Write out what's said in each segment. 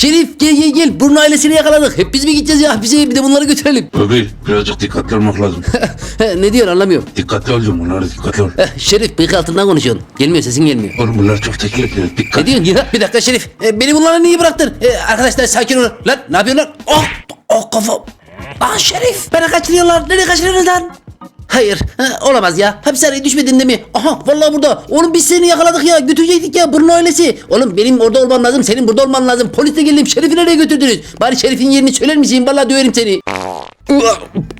Şerif gel gel gel. Burun ailesini yakaladık. Hep biz mi gideceğiz ya? Bize bir de bunları götürelim. Abi birazcık dikkatli olmak lazım. ne diyorsun anlamıyorum. dikkatli olacağım bunlara dikkatli ol. Şerif bıyık altından konuşuyorsun. Gelmiyor sesin gelmiyor. Oğlum bunlar çok tehlikeli. Dikkat. Ne diyorsun ya? Bir dakika Şerif. E, beni bunlara niye bıraktın? E, arkadaşlar sakin olun. Lan ne yapıyorsun lan? Oh, oh kafam. Aa Şerif. Beni kaçırıyorlar. Nereye kaçırıyorsunuz lan? Hayır. Ha, olamaz ya. Hapishaneye düşmedin değil mi? Aha vallahi burada. Oğlum biz seni yakaladık ya. Götürecektik ya. Bruno ailesi. Oğlum benim orada olmam lazım. Senin burada olman lazım. Polisle geldim. Şerif'i nereye götürdünüz? Bari Şerif'in yerini söyler misin? Vallahi döverim seni.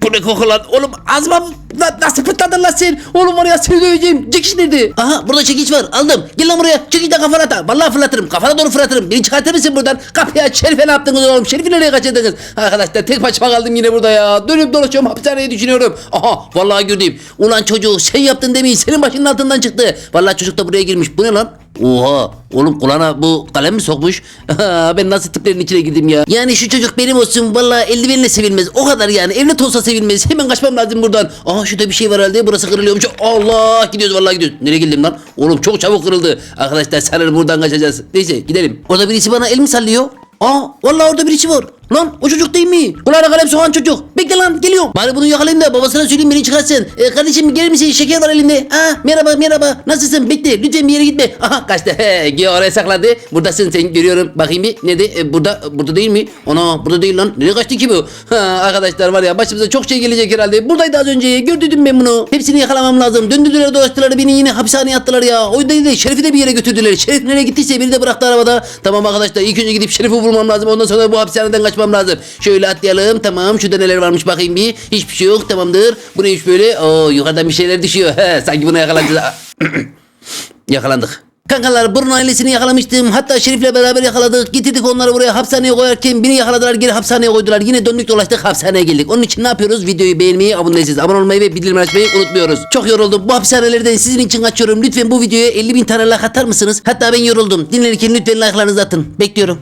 Bu ne koku lan? Oğlum ağzıma lan nasıl pırtladın lan sen? Oğlum var ya seni döveceğim. Çekiç nerede? Aha burada çekiç var. Aldım. Gel lan buraya. Çekiç de kafana at. Vallahi fırlatırım. Kafana doğru fırlatırım. Beni çıkartır mısın buradan? Kapıyı aç. Şerife ne yaptınız oğlum? Şerifi nereye kaçırdınız? Arkadaşlar tek başıma kaldım yine burada ya. Dönüp dolaşıyorum hapishaneye düşünüyorum. Aha vallahi gördüm. Ulan çocuk sen yaptın demeyin. Senin başının altından çıktı. Vallahi çocuk da buraya girmiş. Bu ne lan? Oha oğlum kulağına bu kalem mi sokmuş? ben nasıl tiplerin içine girdim ya? Yani şu çocuk benim olsun vallahi eldivenle sevilmez. O kadar yani evlat olsa sevilmez. Hemen kaçmam lazım buradan. Aha şurada bir şey var herhalde burası kırılıyormuş. Allah gidiyoruz vallahi gidiyoruz. Nereye geldim lan? Oğlum çok çabuk kırıldı. Arkadaşlar sanırım buradan kaçacağız. Neyse gidelim. Orada birisi bana el mi sallıyor? Aa vallahi orada birisi var. Lan o çocuk değil mi? Kulağına kalem soğan çocuk. Bekle lan geliyorum. Bari bunu yakalayayım da babasına söyleyeyim beni çıkarsın. Ee, kardeşim gelir misin? Şeker var elinde. Aa merhaba merhaba. Nasılsın? Bekle lütfen bir yere gitme. Aha kaçtı. He, oraya sakladı. Buradasın sen görüyorum. Bakayım bir. Nerede? Ee, burada burada değil mi? Ana burada değil lan. Nereye kaçtı ki bu? Ha, arkadaşlar var ya başımıza çok şey gelecek herhalde. Buradaydı az önce. Gördüm ben bunu. Hepsini yakalamam lazım. Döndürdüler dolaştılar beni yine hapishaneye attılar ya. O yüzden de Şerif'i de bir yere götürdüler. Şerif nereye gittiyse biri de bıraktı arabada. Tamam arkadaşlar ilk önce gidip Şerif'i bulmam lazım. Ondan sonra bu hapishaneden kaçmam lazım. Şöyle atlayalım. Tamam şurada neler varmış bakayım bir. Hiçbir şey yok tamamdır. Bu neymiş böyle? Oo yukarıdan bir şeyler düşüyor. He, sanki buna yakalanacağız. Yakalandık. Kankalar Bruno ailesini yakalamıştım. Hatta Şerif'le beraber yakaladık. Getirdik onları buraya hapishaneye koyarken beni yakaladılar geri hapishaneye koydular. Yine döndük dolaştık hapishaneye geldik. Onun için ne yapıyoruz? Videoyu beğenmeyi, abone değilseniz abone olmayı ve bildirim açmayı unutmuyoruz. Çok yoruldum. Bu hapishanelerden sizin için kaçıyorum. Lütfen bu videoya 50 bin tane like atar mısınız? Hatta ben yoruldum. Dinlenirken lütfen like'larınızı atın. Bekliyorum.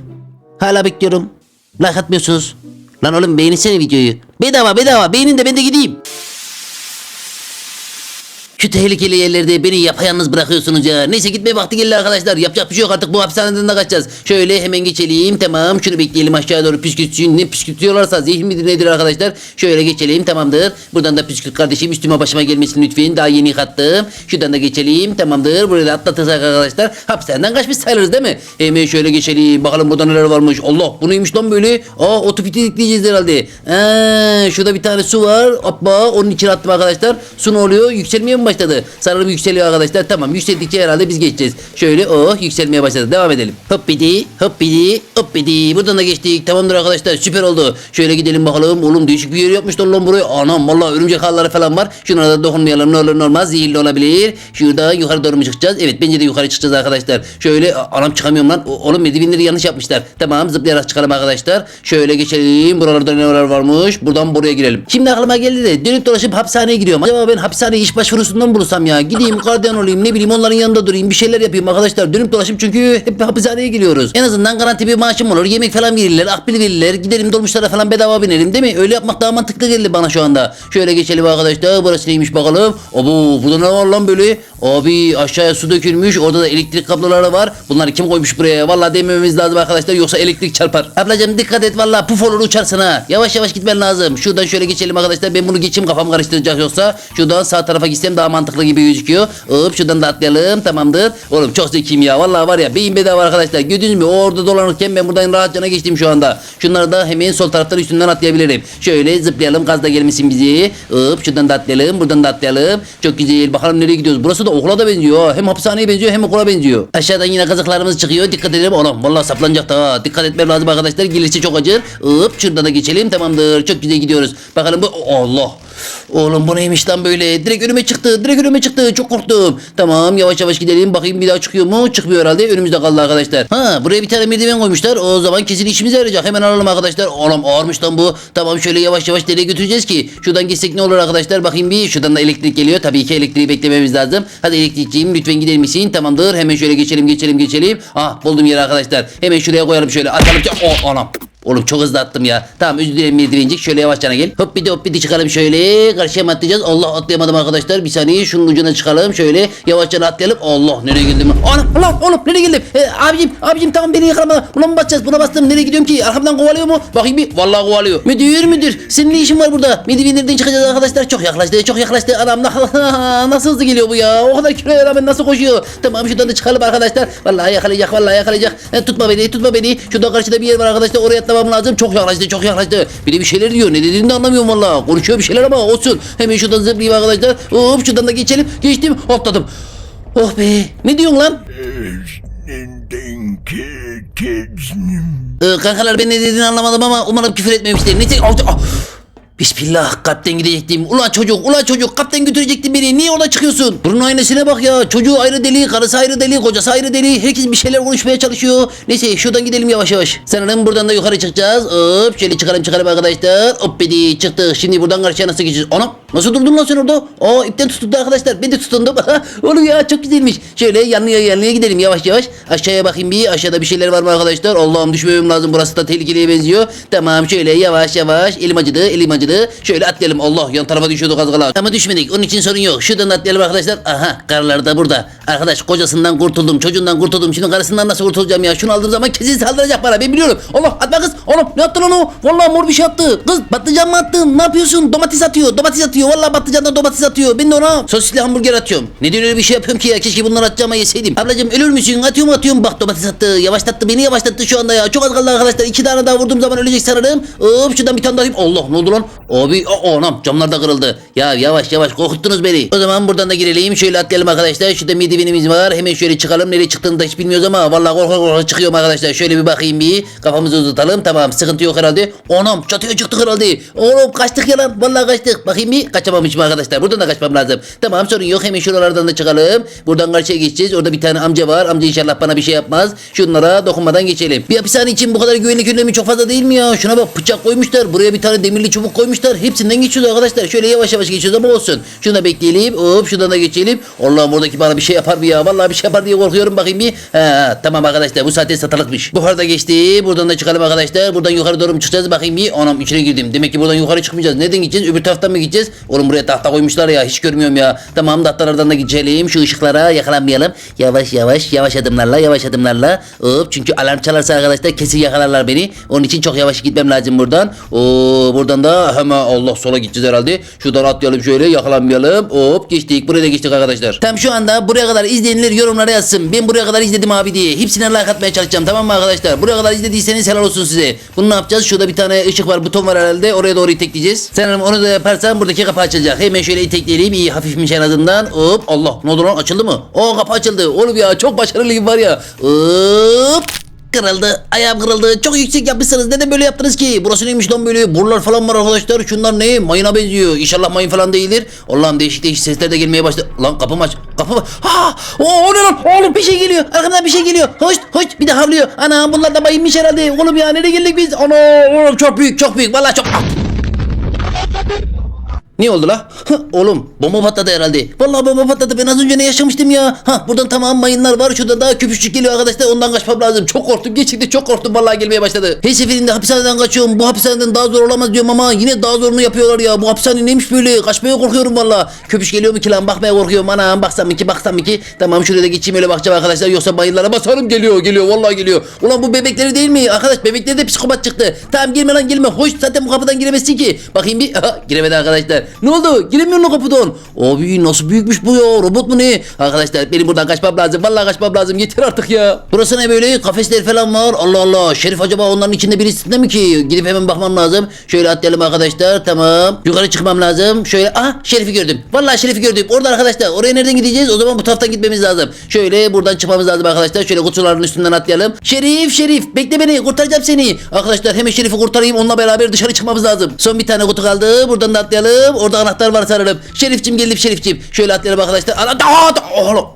Hala bekliyorum. Like atmıyorsunuz. Lan oğlum beğeninsene videoyu. Bedava bedava beğenin de ben de gideyim. Şu tehlikeli yerlerde beni yapayalnız bırakıyorsunuz ya. Neyse gitme vakti geldi arkadaşlar. Yapacak bir şey yok artık bu hapishaneden de kaçacağız. Şöyle hemen geçelim. Tamam şunu bekleyelim aşağı doğru püskürtsün. Ne püskürtüyorlarsa zehir midir nedir arkadaşlar. Şöyle geçelim tamamdır. Buradan da püskürt kardeşim üstüme başıma gelmesin lütfen. Daha yeni yıkattım. Şuradan da geçelim tamamdır. Burayı da atlatırsak arkadaşlar. Hapishaneden kaçmış sayılırız değil mi? Hemen şöyle geçelim. Bakalım burada neler varmış. Allah bu neymiş lan böyle? Aa otopiti dikleyeceğiz herhalde. Aa, şurada bir tane su var. Hoppa onun içine attım arkadaşlar. Su ne oluyor? Yükselmeye mi başladı? Sanırım yükseliyor arkadaşlar. Tamam yükseldikçe herhalde biz geçeceğiz. Şöyle oh yükselmeye başladı. Devam edelim. Hop bidi hop bidi hop bidi. Buradan da geçtik. Tamamdır arkadaşlar süper oldu. Şöyle gidelim bakalım. Oğlum değişik bir yer yapmışlar lan buraya. Anam valla örümcek ağları falan var. Şunlara da dokunmayalım ne olur ne olmaz. Zehirli olabilir. Şurada yukarı doğru mu çıkacağız? Evet bence de yukarı çıkacağız arkadaşlar. Şöyle anam çıkamıyorum lan. O- Oğlum merdivenleri yanlış yapmışlar. Tamam zıplayarak çıkalım arkadaşlar. Şöyle geçelim. Buralarda neler varmış. Buradan buraya girelim. Şimdi aklıma geldi de dönüp dolaşıp hapishaneye giriyorum. Acaba ben hapishaneye iş başvurusundan bulursam ya. Gideyim gardiyan olayım ne bileyim onların yanında durayım. Bir şeyler yapayım arkadaşlar. Dönüp dolaşıp çünkü hep hapishaneye giriyoruz. En azından garanti bir maaşım olur. Yemek falan verirler. Akbil verirler. Gidelim dolmuşlara falan bedava binerim değil mi? Öyle yapmak daha mantıklı geldi bana şu anda. Şöyle geçelim arkadaşlar. Burası neymiş bakalım. Abo burada ne var lan böyle? Abi aşağıya su dökülmüş. Orada da elektrik kabloları var. Bunları kim koymuş buraya? Vallahi demememiz lazım arkadaşlar. Yoksa elektrik çarpar. Ablacığım dikkat et vallahi puf olur uçarsın ha. Yavaş yavaş gitmen lazım. Şuradan şöyle geçelim arkadaşlar. Ben bunu geçeyim kafam karıştıracak yoksa. Şuradan sağ tarafa gitsem daha mantıklı gibi gözüküyor. Hop şuradan da atlayalım. Tamamdır. Oğlum çok zekiyim ya. Vallahi var ya beyin bedava arkadaşlar. Gördünüz mü? Orada dolanırken ben buradan rahatça geçtim şu anda. Şunları da hemen sol taraftan üstünden atlayabilirim. Şöyle zıplayalım. Gaz da gelmesin bizi. Hop şuradan da atlayalım. Buradan da atlayalım. Çok güzel. Bakalım nereye gidiyoruz. Burası da okula da benziyor. Hem hapishaneye benziyor hem okula benziyor. Aşağıdan yine kazıklarımız çıkıyor. Dikkat edelim. Oğlum vallahi saplanacak da. Dikkat etmem lazım arkadaşlar. Gelirse çok acır. Hop şuradan da geçelim. Tamamdır. Çok güzel gidiyoruz. Bakalım bu Allah. Oğlum bu neymiş lan böyle? Direkt önüme çıktı. Direkt önüme çıktı. Çok korktum. Tamam yavaş yavaş gidelim. Bakayım bir daha çıkıyor mu? Çıkmıyor herhalde. Önümüzde kaldı arkadaşlar. Ha buraya bir tane merdiven koymuşlar. O zaman kesin işimize yarayacak. Hemen alalım arkadaşlar. Oğlum ağırmış lan bu. Tamam şöyle yavaş yavaş nereye götüreceğiz ki? Şuradan geçsek ne olur arkadaşlar? Bakayım bir. Şuradan da elektrik geliyor. Tabii ki elektriği beklememiz lazım. Hadi elektrikçiyim lütfen gider misin? Tamamdır. Hemen şöyle geçelim geçelim geçelim. Ah buldum yeri arkadaşlar. Hemen şuraya koyalım şöyle. Atalım. Oh anam. Oğlum çok hızlı attım ya. Tamam dilerim merdivencik. Şöyle yavaşça gel. Hop bir de hop bir de çıkalım şöyle. Karşıya mı atlayacağız? Allah atlayamadım arkadaşlar. Bir saniye şunun ucuna çıkalım. Şöyle yavaşça atlayalım. Allah nereye geldim? Ana Allah oğlum nereye geldim? E, abicim abicim tamam beni yakalama. Buna mı basacağız? Buna bastım. Nereye gidiyorum ki? Arkamdan kovalıyor mu? Bakayım bir. Vallahi kovalıyor. Müdür müdür. Senin ne işin var burada? Merdivenlerden çıkacağız arkadaşlar. Çok yaklaştı. Çok yaklaştı. Anam nasıl hızlı geliyor bu ya? O kadar kiloya rağmen nasıl koşuyor? Tamam şuradan da çıkalım arkadaşlar. Vallahi yakalayacak. Vallahi yakalayacak. E, tutma beni. Tutma beni. Şurada karşıda bir yer var arkadaşlar. Oraya atlamam lazım. Çok yaklaştı. Çok yaklaştı. Bir de bir şeyler diyor. Ne dediğini de anlamıyorum vallahi. Konuşuyor bir şeyler ama olsun. Hemen şuradan zıplayayım arkadaşlar. Hop şuradan da geçelim. Geçtim. Atladım. Oh be. Ne diyorsun lan? Ee, kankalar ben ne dediğini anlamadım ama umarım küfür etmemiştir. Neyse. Ah, ah. Bismillah kalpten gidecektim. Ulan çocuk ulan çocuk kalpten götürecektin beni. Niye orada çıkıyorsun? Bunun aynasına bak ya. Çocuğu ayrı deli, karısı ayrı deli, kocası ayrı deli. Herkes bir şeyler konuşmaya çalışıyor. Neyse şuradan gidelim yavaş yavaş. Sanırım buradan da yukarı çıkacağız. Hop şöyle çıkalım çıkalım arkadaşlar. Hop bedi çıktık. Şimdi buradan karşıya nasıl geçeceğiz? Anam nasıl durdun lan sen orada? Aa ipten tutuldu arkadaşlar. Ben de tutundum. Oğlum ya çok güzelmiş. Şöyle yanlıya yanlıya gidelim yavaş yavaş. Aşağıya bakayım bir. Aşağıda bir şeyler var mı arkadaşlar? Allah'ım düşmemem lazım. Burası da tehlikeliye benziyor. Tamam şöyle yavaş yavaş. Elim acıdı elim acıdı. Şöyle atlayalım. Allah yan tarafa düşüyorduk az kala. Ama düşmedik. Onun için sorun yok. Şuradan atlayalım arkadaşlar. Aha karılar da burada. Arkadaş kocasından kurtuldum. Çocuğundan kurtuldum. Şimdi karısından nasıl kurtulacağım ya? Şunu aldığım zaman kesin saldıracak bana. Ben biliyorum. Allah atma kız. Oğlum ne yaptın lan o? Vallahi mor bir şey attı. Kız patlıcan mı attın? Ne yapıyorsun? Domates atıyor. Domates atıyor. Vallahi patlıcandan domates atıyor. Ben de ona sosisli hamburger atıyorum. Neden öyle bir şey yapıyorum ki ya? Keşke bunları atacağıma yeseydim. Ablacığım ölür müsün? Atıyorum atıyorum. Bak domates attı. Yavaşlattı. Beni yavaşlattı şu anda ya. Çok az kaldı arkadaşlar. İki tane daha vurduğum zaman ölecek sanırım. Hop şuradan bir tane daha. Allah ne oldu lan? Abi o anam camlar da kırıldı. Ya yavaş yavaş korkuttunuz beni. O zaman buradan da girelim. Şöyle atlayalım arkadaşlar. Şurada merdivenimiz var. Hemen şöyle çıkalım. Nereye çıktığını da hiç bilmiyoruz ama vallahi korka korka çıkıyorum arkadaşlar. Şöyle bir bakayım bir. Kafamızı uzatalım. Tamam sıkıntı yok herhalde. Anam çatıya çıktık herhalde. Oğlum kaçtık ya lan. Vallahi kaçtık. Bakayım bir. Kaçamamışım arkadaşlar. Buradan da kaçmam lazım. Tamam sorun yok. Hemen şuralardan da çıkalım. Buradan karşıya geçeceğiz. Orada bir tane amca var. Amca inşallah bana bir şey yapmaz. Şunlara dokunmadan geçelim. Bir hapishane için bu kadar güvenlik önlemi çok fazla değil mi ya? Şuna bak bıçak koymuşlar. Buraya bir tane demirli çubuk koymuşlar. Hepsinden geçiyoruz arkadaşlar. Şöyle yavaş yavaş geçiyoruz ama olsun. Şunu da bekleyelim. Hop şuradan da geçelim. Allah'ım oradaki bana bir şey yapar mı ya? Vallahi bir şey yapar diye korkuyorum bakayım bir. Ha, tamam arkadaşlar bu saatte satılıkmış. Buhar da geçti. Buradan da çıkalım arkadaşlar. Buradan yukarı doğru mu çıkacağız bakayım bir. Anam içine girdim. Demek ki buradan yukarı çıkmayacağız. Nereden gideceğiz? Öbür taraftan mı gideceğiz? Oğlum buraya tahta koymuşlar ya. Hiç görmüyorum ya. Tamam tahtalardan da geçelim. Şu ışıklara yakalanmayalım. Yavaş yavaş yavaş adımlarla yavaş adımlarla. Hop çünkü alarm çalarsa arkadaşlar kesin yakalarlar beni. Onun için çok yavaş gitmem lazım buradan. Oo buradan da hemen Allah sola gideceğiz herhalde. Şuradan atlayalım şöyle yakalanmayalım. Hop geçtik. Buraya da geçtik arkadaşlar. Tam şu anda buraya kadar izleyenler yorumlara yazsın. Ben buraya kadar izledim abi diye. Hepsine like atmaya çalışacağım tamam mı arkadaşlar? Buraya kadar izlediyseniz helal olsun size. Bunu ne yapacağız? Şurada bir tane ışık var buton var herhalde. Oraya doğru itekleyeceğiz. Sanırım onu da yaparsan buradaki kapı açılacak. Hemen şöyle itekleyelim. İyi hafifmiş en azından. Hop Allah ne oldu lan açıldı mı? O kapı açıldı. Oğlum ya çok başarılıyım var ya. Hop kırıldı. Ayağım kırıldı. Çok yüksek yapmışsınız. Neden böyle yaptınız ki? Burası neymiş lan böyle? Borular falan var arkadaşlar. Şunlar ne? Mayına benziyor. İnşallah mayın falan değildir. Allah'ım değişik değişik sesler de gelmeye başladı. Lan kapım aç. Kapı Ha! O, o ne lan? Oğlum bir şey geliyor. Arkamdan bir şey geliyor. Hoş hoş bir de havlıyor. Ana bunlar da bayılmış herhalde. Oğlum ya nereye geldik biz? Ana oğlum çok büyük çok büyük. Vallahi çok. Ah! Ne oldu la? Oğlum bomba patladı herhalde. Vallahi bomba patladı. Ben az önce ne yaşamıştım ya? Ha buradan tamam mayınlar var. Şurada daha köpüşçük geliyor arkadaşlar. Ondan kaçmam lazım. Çok korktum. Gerçekten çok korktum. Vallahi gelmeye başladı. Her seferinde hapishaneden kaçıyorum. Bu hapishaneden daha zor olamaz diyorum ama yine daha zorunu yapıyorlar ya. Bu hapishane neymiş böyle? Kaçmaya korkuyorum vallahi. Köpüş geliyor mu ki lan? Bakmaya korkuyorum. Anam baksam mı ki baksam mı ki? Tamam şuraya da geçeyim öyle bakacağım arkadaşlar. Yoksa mayınlara basarım geliyor geliyor. Vallahi geliyor. Ulan bu bebekleri değil mi? Arkadaş bebekleri de psikopat çıktı. Tamam girme lan girme. Hoş zaten bu kapıdan giremezsin ki. Bakayım bir. Aha, giremedi arkadaşlar. Ne oldu? Giremiyor mu kapıdan? Abi nasıl büyükmüş bu ya? Robot mu ne? Arkadaşlar benim buradan kaçmam lazım. Vallahi kaçmam lazım. Yeter artık ya. Burası ne böyle? Kafesler falan var. Allah Allah. Şerif acaba onların içinde birisinde mi ki? Gidip hemen bakmam lazım. Şöyle atlayalım arkadaşlar. Tamam. Yukarı çıkmam lazım. Şöyle. Aha Şerif'i gördüm. Vallahi Şerif'i gördüm. Orada arkadaşlar. Oraya nereden gideceğiz? O zaman bu taraftan gitmemiz lazım. Şöyle buradan çıkmamız lazım arkadaşlar. Şöyle kutuların üstünden atlayalım. Şerif Şerif bekle beni. Kurtaracağım seni. Arkadaşlar hemen Şerif'i kurtarayım. Onunla beraber dışarı çıkmamız lazım. Son bir tane kutu kaldı. Buradan da atlayalım. Orada anahtar var sanırım. Şerifçim geldim Şerifçim. Şöyle atlayalım arkadaşlar. Ana Aa, oğlum.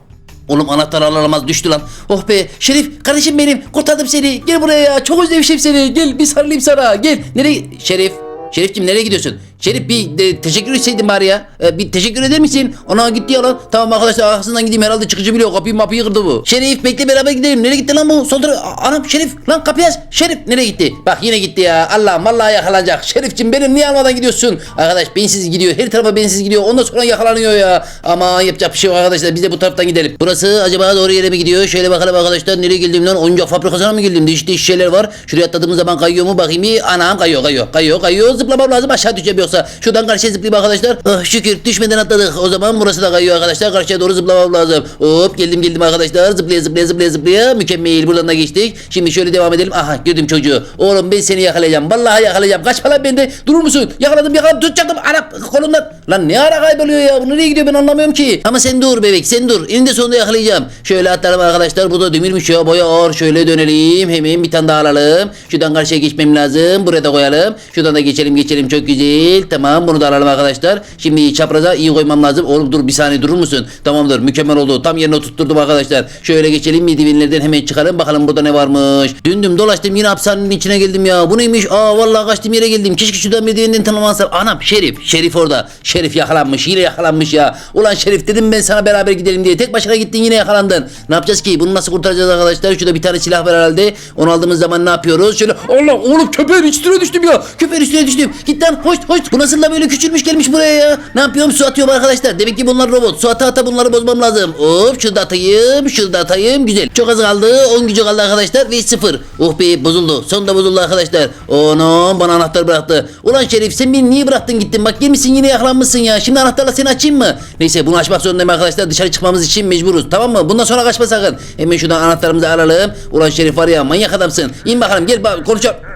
Oğlum anahtar alamaz düştü lan. Oh be Şerif kardeşim benim kurtardım seni. Gel buraya ya çok özlemişim seni. Gel bir sarılayım sana gel. Nereye Şerif? Şerifçim nereye gidiyorsun? Şerif bir de, teşekkür etseydin bari ya. Ee, bir teşekkür eder misin? Ana gitti ya lan. Tamam arkadaşlar arkasından gideyim herhalde çıkıcı biliyor. Kapıyı mapıyı kırdı bu. Şerif bekle beraber gidelim. Nereye gitti lan bu? Sol tarafı. A- Anam Şerif lan kapıyı aç. Şerif nereye gitti? Bak yine gitti ya. Allah'ım vallahi yakalanacak. Şerifçim benim niye almadan gidiyorsun? Arkadaş bensiz gidiyor. Her tarafa bensiz gidiyor. Ondan sonra yakalanıyor ya. Ama yapacak bir şey yok arkadaşlar. Biz de bu taraftan gidelim. Burası acaba doğru yere mi gidiyor? Şöyle bakalım arkadaşlar. Nereye geldim lan? Oyuncak fabrikasına mı geldim? Değişik değişik şeyler var. Şuraya atladığımız zaman kayıyor mu? Bakayım bir. Anam kayıyor kayıyor. Kayıyor kayıyor. Zıplamam lazım. Aşağı düşeceğim. Şuradan karşıya zıplayayım arkadaşlar. Ah, şükür düşmeden atladık. O zaman burası da kayıyor arkadaşlar. Karşıya doğru zıplamam lazım. Hop geldim geldim arkadaşlar. Zıplaya zıplaya zıplaya zıplaya. Mükemmel. Buradan da geçtik. Şimdi şöyle devam edelim. Aha gördüm çocuğu. Oğlum ben seni yakalayacağım. Vallahi yakalayacağım. Kaç falan bende. Durur musun? Yakaladım yakaladım. Tutacaktım. Ana kolundan. Lan ne ara kayboluyor ya? Bu nereye gidiyor ben anlamıyorum ki. Ama sen dur bebek sen dur. Eninde sonunda yakalayacağım. Şöyle atlayalım arkadaşlar. Bu da demirmiş ya. Boya ağır. Şöyle dönelim. Hemen bir tane daha alalım. Şuradan karşıya geçmem lazım. Buraya da koyalım. Şuradan da geçelim geçelim. Çok güzel. Tamam bunu da alalım arkadaşlar. Şimdi çapraza iyi koymam lazım. Oğlum dur bir saniye durur musun? Tamamdır. Mükemmel oldu. Tam yerine tutturdum arkadaşlar. Şöyle geçelim. Merdivenlerden hemen çıkalım. Bakalım burada ne varmış. Döndüm dolaştım. Yine hapishanenin içine geldim ya. Bu neymiş? Aa vallahi kaçtım yere geldim. Keşke şuradan merdivenden tanımansam. Anam Şerif. Şerif orada. Şerif yakalanmış. Yine yakalanmış ya. Ulan Şerif dedim ben sana beraber gidelim diye. Tek başına gittin yine yakalandın. Ne yapacağız ki? Bunu nasıl kurtaracağız arkadaşlar? Şurada bir tane silah var herhalde. Onu aldığımız zaman ne yapıyoruz? Şöyle Allah oğlum köpeğin üstüne düştüm ya. Köpeğin üstüne düştüm. Git lan hoş hoş. Bu nasıl da böyle küçülmüş gelmiş buraya ya. Ne yapıyorum? Su atıyorum arkadaşlar. Demek ki bunlar robot. Su ata ata bunları bozmam lazım. Hop şurada atayım. Şurada atayım. Güzel. Çok az kaldı. 10 gücü kaldı arkadaşlar. Ve 0. Oh be bozuldu. Sonunda bozuldu arkadaşlar. Onu bana anahtar bıraktı. Ulan Şerif sen beni niye bıraktın gittin? Bak gelmişsin yine yakalanmışsın ya. Şimdi anahtarla seni açayım mı? Neyse bunu açmak zorundayım arkadaşlar. Dışarı çıkmamız için mecburuz. Tamam mı? Bundan sonra kaçma sakın. Hemen şuradan anahtarımızı alalım. Ulan Şerif var ya manyak adamsın. İn bakalım gel bak konuşalım.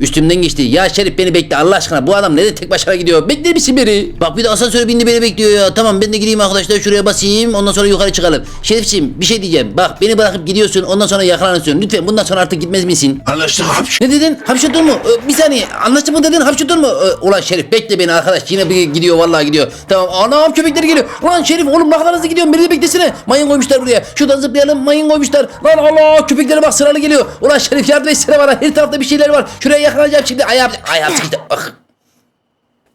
Üstümden geçti. Ya Şerif beni bekle Allah aşkına. Bu adam neden tek başına gidiyor? Bekler misin beni? Bak bir de asansöre bindi beni bekliyor ya. Tamam ben de gideyim arkadaşlar şuraya basayım. Ondan sonra yukarı çıkalım. Şerifçim bir şey diyeceğim. Bak beni bırakıp gidiyorsun. Ondan sonra yakalanıyorsun. Lütfen bundan sonra artık gitmez misin? Anlaştık hapş. Ne dedin? Hapşırdın mı? Ee, bir saniye. Anlaştık mı dedin? Hapşırdın mı? Ee, ulan Şerif bekle beni arkadaş. Yine bir gidiyor vallahi gidiyor. Tamam. Anam köpekleri geliyor. Ulan Şerif oğlum ne kadar hızlı gidiyorsun. Beni de beklesene. Mayın koymuşlar buraya. Şuradan zıplayalım. Mayın koymuşlar. Lan Allah köpeklere bak sıralı geliyor. Ulan Şerif yardım etsene bana. Her tarafta bir şeyler var. Şuraya yakalanacağım şimdi. Ayağım, ayağım sıkıştı. Ah.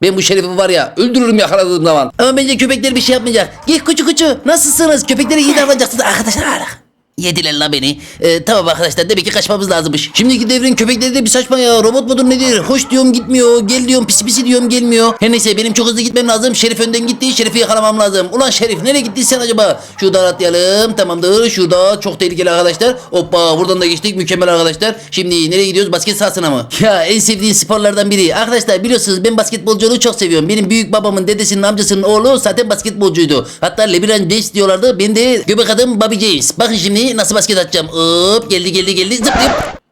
Ben bu şerifi var ya öldürürüm yakaladığım zaman. Ama bence köpekler bir şey yapmayacak. Gel kuçu kuçu nasılsınız? Köpeklere iyi davranacaksınız arkadaşlar. Yediler la beni. Ee, tamam arkadaşlar demek ki kaçmamız lazımmış. Şimdiki devrin köpekleri de bir saçma ya. Robot mudur nedir? Hoş diyorum gitmiyor. Gel diyorum pisi pisi diyorum gelmiyor. Her neyse benim çok hızlı gitmem lazım. Şerif önden gitti. Şerif'i yakalamam lazım. Ulan Şerif nereye gittin sen acaba? Şuradan atlayalım. Tamamdır. Şurada çok tehlikeli arkadaşlar. Hoppa buradan da geçtik. Mükemmel arkadaşlar. Şimdi nereye gidiyoruz? Basket sahasına mı? Ya en sevdiğim sporlardan biri. Arkadaşlar biliyorsunuz ben basketbolculuğu çok seviyorum. Benim büyük babamın dedesinin amcasının oğlu zaten basketbolcuydu. Hatta LeBron James diyorlardı. Ben de göbek adım Bobby James. Bakın şimdi nasıl basket atacağım. Hop geldi geldi geldi zıplayıp.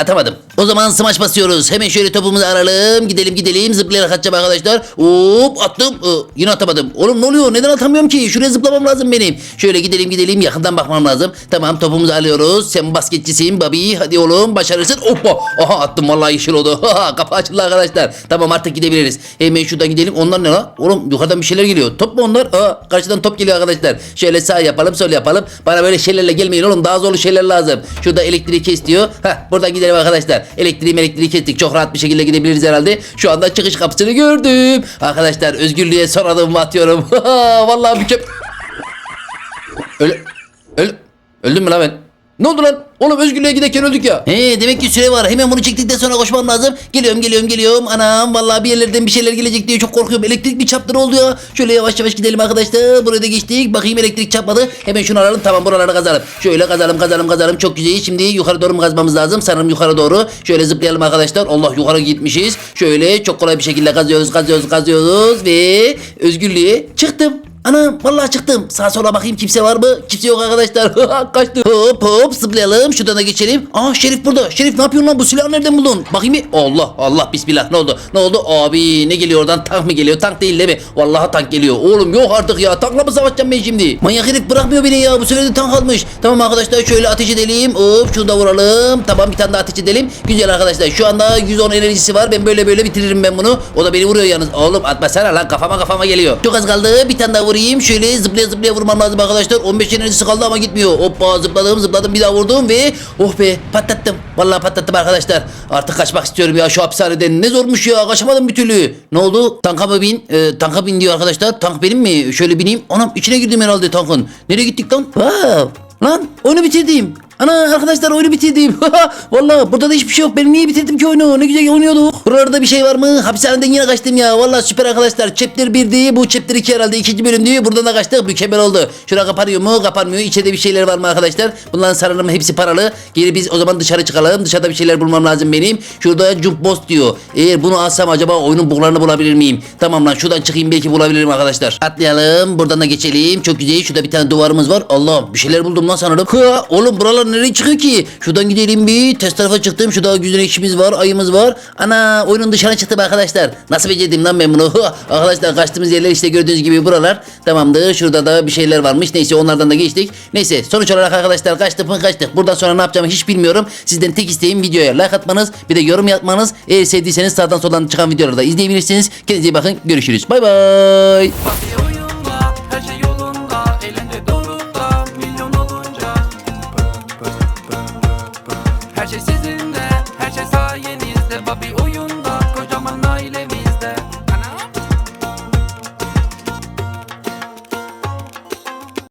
Atamadım. O zaman smaç basıyoruz. Hemen şöyle topumuzu aralım. Gidelim gidelim. Zıplayarak atacağım arkadaşlar. Hop attım. Ee, yine atamadım. Oğlum ne oluyor? Neden atamıyorum ki? Şuraya zıplamam lazım benim. Şöyle gidelim gidelim. Yakından bakmam lazım. Tamam topumuzu alıyoruz. Sen basketçisin Bobby. Hadi oğlum başarırsın. Hoppa. Aha attım vallahi yeşil oldu. Kapı açıldı arkadaşlar. Tamam artık gidebiliriz. Hemen şuradan gidelim. Onlar ne la? Oğlum yukarıdan bir şeyler geliyor. Top mu onlar? Aa, karşıdan top geliyor arkadaşlar. Şöyle sağ yapalım sol yapalım. Bana böyle şeylerle gelmeyin oğlum. Daha zorlu şeyler lazım. Şurada elektriği kes diyor. Heh, buradan gidelim arkadaşlar. Elektriği elektriği kestik. Çok rahat bir şekilde gidebiliriz herhalde. Şu anda çıkış kapısını gördüm. Arkadaşlar özgürlüğe son adımımı atıyorum. Vallahi mükemmel. Öl öl öldüm mü lan ben? Ne oldu lan? Oğlum özgürlüğe giderken öldük ya. He demek ki süre var. Hemen bunu çektikten sonra koşmam lazım. Geliyorum geliyorum geliyorum. Anam vallahi bir yerlerden bir şeyler gelecek diye çok korkuyorum. Elektrik bir çaptır oldu ya. Şöyle yavaş yavaş gidelim arkadaşlar. Buraya da geçtik. Bakayım elektrik çarpmadı. Hemen şunu alalım. Tamam buraları kazalım. Şöyle kazalım kazalım kazalım. Çok güzel. Şimdi yukarı doğru mu kazmamız lazım? Sanırım yukarı doğru. Şöyle zıplayalım arkadaşlar. Allah yukarı gitmişiz. Şöyle çok kolay bir şekilde kazıyoruz kazıyoruz kazıyoruz ve özgürlüğe çıktım. Ana vallahi çıktım. Sağa sola bakayım kimse var mı? Kimse yok arkadaşlar. Kaçtı. Hop hop zıplayalım. Şuradan da geçelim. Aa Şerif burada. Şerif ne yapıyorsun lan? Bu silahı nereden buldun? Bakayım bir. Allah Allah bismillah. Ne oldu? Ne oldu? Abi ne geliyor oradan? Tank mı geliyor? Tank değil değil mi? Vallahi tank geliyor. Oğlum yok artık ya. Tankla mı savaşacağım ben şimdi? Manyak herif bırakmıyor beni ya. Bu sefer de tank almış. Tamam arkadaşlar şöyle ateş edelim. Hop şunu da vuralım. Tamam bir tane daha ateş edelim. Güzel arkadaşlar. Şu anda 110 enerjisi var. Ben böyle böyle bitiririm ben bunu. O da beni vuruyor yalnız. Oğlum atmasana lan kafama kafama geliyor. Çok az kaldı. Bir tane daha vurayım. Şöyle zıplaya zıplaya vurmam lazım arkadaşlar. 15 enerjisi kaldı ama gitmiyor. Hoppa zıpladım zıpladım bir daha vurdum ve oh be patlattım. Vallahi patlattım arkadaşlar. Artık kaçmak istiyorum ya şu hapishaneden. Ne zormuş ya kaçamadım bir türlü. Ne oldu? Tanka mı bin? Ee, tanka bin diyor arkadaşlar. Tank benim mi? Şöyle bineyim. Anam içine girdim herhalde tankın. Nereye gittik lan? Wow. Lan oyunu bitirdim. Ana arkadaşlar oyunu bitirdim. Vallahi burada da hiçbir şey yok. Ben niye bitirdim ki oyunu? Ne güzel oynuyorduk. Buralarda bir şey var mı? Hapishaneden yine kaçtım ya. Vallahi süper arkadaşlar. Chapter 1'di. Bu Chapter 2 herhalde. ikinci bölümdü. Buradan da kaçtık. Mükemmel oldu. Şura kapanıyor mu? Kapanmıyor. İçeride bir şeyler var mı arkadaşlar? Bunların sanırım hepsi paralı. Geri biz o zaman dışarı çıkalım. Dışarıda bir şeyler bulmam lazım benim. Şurada Jump Boss diyor. Eğer bunu alsam acaba oyunun buglarını bulabilir miyim? Tamam lan şuradan çıkayım belki bulabilirim arkadaşlar. Atlayalım. Buradan da geçelim. Çok güzel. Şurada bir tane duvarımız var. Allah bir şeyler buldum lan sanırım. Ha, oğlum buralar nereye çıkıyor ki? Şuradan gidelim bir. Test tarafa çıktım. Şurada güzel ekşimiz var. Ayımız var. Ana oyunun dışına çıktım arkadaşlar. Nasıl becerdim lan ben bunu? arkadaşlar kaçtığımız yerler işte gördüğünüz gibi buralar. Tamamdır. Şurada da bir şeyler varmış. Neyse onlardan da geçtik. Neyse sonuç olarak arkadaşlar kaçtık mı kaçtık. Buradan sonra ne yapacağımı hiç bilmiyorum. Sizden tek isteğim videoya like atmanız. Bir de yorum yapmanız. Eğer sevdiyseniz sağdan soldan çıkan videoları da izleyebilirsiniz. Kendinize iyi bakın. Görüşürüz. Bay bay.